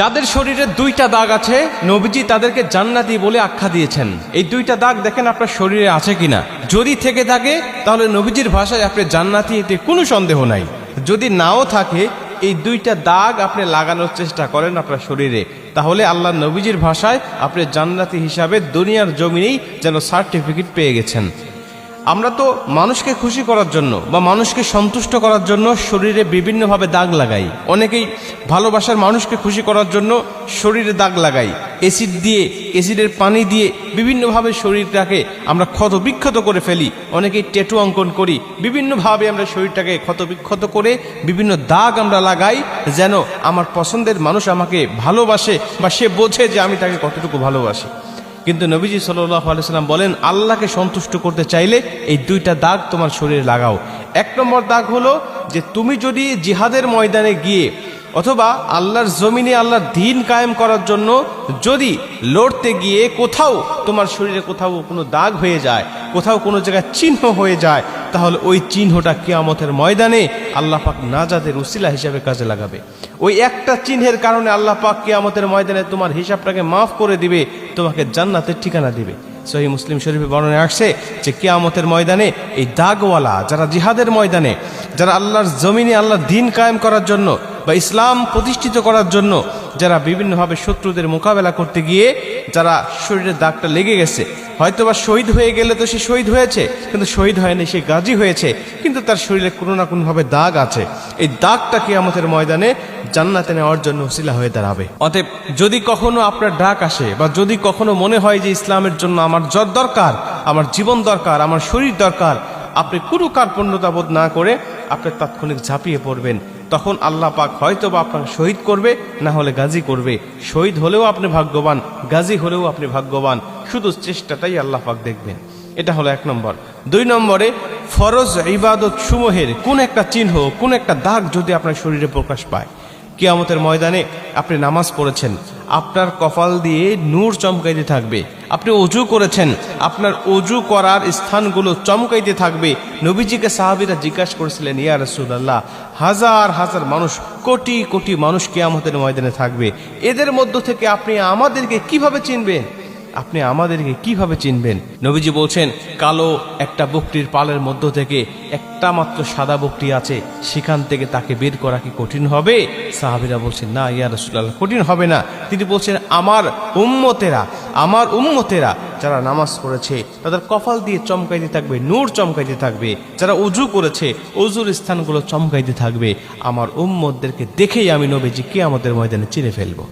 যাদের শরীরে দুইটা দাগ আছে, নবীজি তাদেরকে জান্নাতি বলে আখ্যা দিয়েছেন। এই দুইটা দাগ দেখেন আপনার শরীরে আছে কিনা। যদি থেকে থাকে, তাহলে নবীজির ভাষায় আপনি জান্নাতি এতে কোনো সন্দেহ নাই। যদি নাও থাকে, এই দুইটা দাগ আপনি লাগানোর চেষ্টা করেন আপনার শরীরে। তাহলে আল্লাহ নবীজির ভাষায় আপনি জান্নাতি হিসাবে দুনিয়ার জমিনেই যেন সার্টিফিকেট পেয়ে গেছেন। আমরা তো মানুষকে খুশি করার জন্য বা মানুষকে সন্তুষ্ট করার জন্য শরীরে বিভিন্নভাবে দাগ লাগাই। অনেকেই ভালোবাসার মানুষকে খুশি করার জন্য শরীরে দাগ লাগাই। এসিড দিয়ে এসিডের পানি দিয়ে বিভিন্নভাবে শরীরটাকে আমরা ক্ষত বিক্ষত করে ফেলি। অনেকেই টেটু অঙ্কন করি। বিভিন্নভাবে আমরা শরীরটাকে ক্ষত বিক্ষত করে বিভিন্ন দাগ আমরা লাগাই যেন আমার পছন্দের মানুষ আমাকে ভালোবাসে বা সে বোঝে যে আমি তাকে কতটুকু ভালোবাসি। কিন্তু নবীজি সাল্লাহ আলাইসাল্লাম বলেন, আল্লাহকে সন্তুষ্ট করতে চাইলে এই দুইটা দাগ তোমার শরীরে লাগাও। এক নম্বর দাগ হলো যে তুমি যদি জিহাদের ময়দানে গিয়ে অথবা আল্লাহর জমিনে আল্লাহর দিন কায়েম করার জন্য যদি লড়তে গিয়ে কোথাও তোমার শরীরে কোথাও কোনো দাগ হয়ে যায়, কোথাও কোনো জায়গায় চিহ্ন হয়ে যায়, তাহলে ওই চিহ্নটা কিয়ামতের ময়দানে আল্লাহ পাক নাজাদের উসিলা হিসাবে কাজে লাগাবে। ওই একটা চিহ্নের কারণে আল্লাহ পাক কিয়ামতের ময়দানে তোমার হিসাবটাকে মাফ করে দিবে, তোমাকে জান্নাতের ঠিকানা দিবে। সহি মুসলিম শরীফে বর্ণনে আসছে যে কেয়ামতের ময়দানে এই দাগওয়ালা, যারা জিহাদের ময়দানে, যারা আল্লাহর জমিনে আল্লাহর দিন কায়েম করার জন্য বা ইসলাম প্রতিষ্ঠিত করার জন্য যারা বিভিন্নভাবে শত্রুদের মোকাবেলা করতে গিয়ে যারা শরীরের দাগটা লেগে গেছে হয়তো বা শহীদ হয়ে গেলে তো সে শহীদ হয়েছে, কিন্তু শহীদ হয়নি, সে গাজী হয়েছে, কিন্তু তার শরীরে কোনো না কোনোভাবে দাগ আছে। এই দাগটাকে আমাদের ময়দানে জান্নাতে নেওয়ার জন্য উসিলা হয়ে দাঁড়াবে। অতএব যদি কখনো আপনার ডাক আসে বা যদি কখনো মনে হয় যে ইসলামের জন্য আমার জ্বর দরকার, আমার জীবন দরকার, আমার শরীর দরকার, আপনি কোনো কার্পণ্যতা না করে আপনি তাৎক্ষণিক ঝাঁপিয়ে পড়বেন। তখন আল্লাহ পাক হয়তো বা আপনাকে শহীদ করবে, না হলে গাজী করবে। শহীদ হলেও আপনি ভাগ্যবান, গাজী হলেও আপনি ভাগ্যবান। শুধু চেষ্টাটাই আল্লাহ পাক দেখবেন। এটা হলো এক নম্বর। দুই নম্বরে, ফরজ ইবাদত সমূহের কোন একটা চিহ্ন, কোন একটা দাগ যদি আপনার শরীরে প্রকাশ পায়। কিয়ামতের ময়দানে আপনি নামাজ পড়েছেন আপনার কপাল দিয়ে নূর চমকাইতে থাকবে। আপনি অজু করেছেন, আপনার অজু করার স্থানগুলো চমকাইতে থাকবে। নবীজিকে সাহাবিরা জিজ্ঞাসা করেছিলেন, ইয়া রসুল্লাহ হাজার হাজার মানুষ, কোটি কোটি মানুষ কেয়ামতের ময়দানে থাকবে। এদের মধ্য থেকে আপনি আমাদেরকে কীভাবে চিনবেন? আপনি আমাদেরকে কীভাবে চিনবেন? নবীজি বলছেন, কালো একটা বকটির পালের মধ্য থেকে একটা মাত্র সাদা বকটি আছে, সেখান থেকে তাকে বের করা কি কঠিন হবে? সাহাবিরা বলছেন, না, ইয়া রসুল্লাহ কঠিন হবে না। তিনি বলছেন, আমার উম্মতেরা আমার উম্মতেরা যারা নামাজ পড়েছে, তাদের কপাল দিয়ে চমকাইতে থাকবে, নূর চমকাইতে থাকবে, যারা উজু করেছে, উজুর স্থানগুলো চমকাইতে থাকবে। আমার উম্মতদেরকে দেখেই আমি নবীজি কে আমাদের ময়দানে চিনে ফেলব।